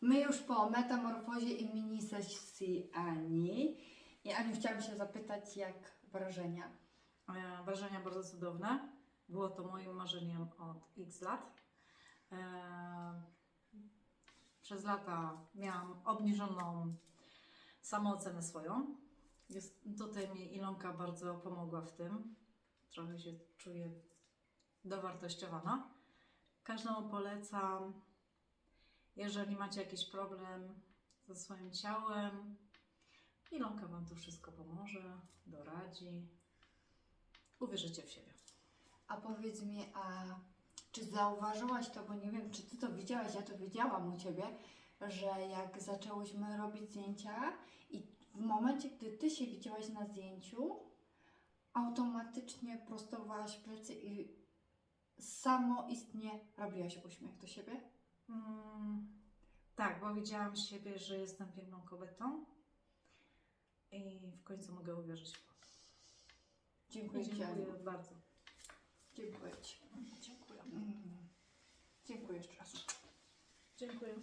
My już po metamorfozie i mini sesji Ani. I Aniu, chciałam się zapytać, jak wrażenia? E, Wrażenia bardzo cudowne. Było to moim marzeniem od x lat. E, Przez lata miałam obniżoną samoocenę swoją. Jest, tutaj mi Ilonka bardzo pomogła w tym. Trochę się czuję dowartościowana. Każdemu polecam, jeżeli macie jakiś problem ze swoim ciałem, Ilonka Wam tu wszystko pomoże, doradzi. Uwierzycie w siebie. A powiedz mi, a czy zauważyłaś to, bo nie wiem, czy ty to widziałaś, ja to wiedziałam u ciebie, że jak zaczęłyśmy robić zdjęcia i w momencie, gdy ty się widziałaś na zdjęciu, automatycznie prostowałaś plecy i samoistnie robiłaś uśmiech do siebie? Mm, tak, bo widziałam siebie, że jestem piękną kobietą i w końcu mogę uwierzyć w Boga. Dziękuję, Ci, Dziękuję bardzo. Dziękuję Ci. Dziękuję. Mm. Dziękuję jeszcze raz. Dziękuję.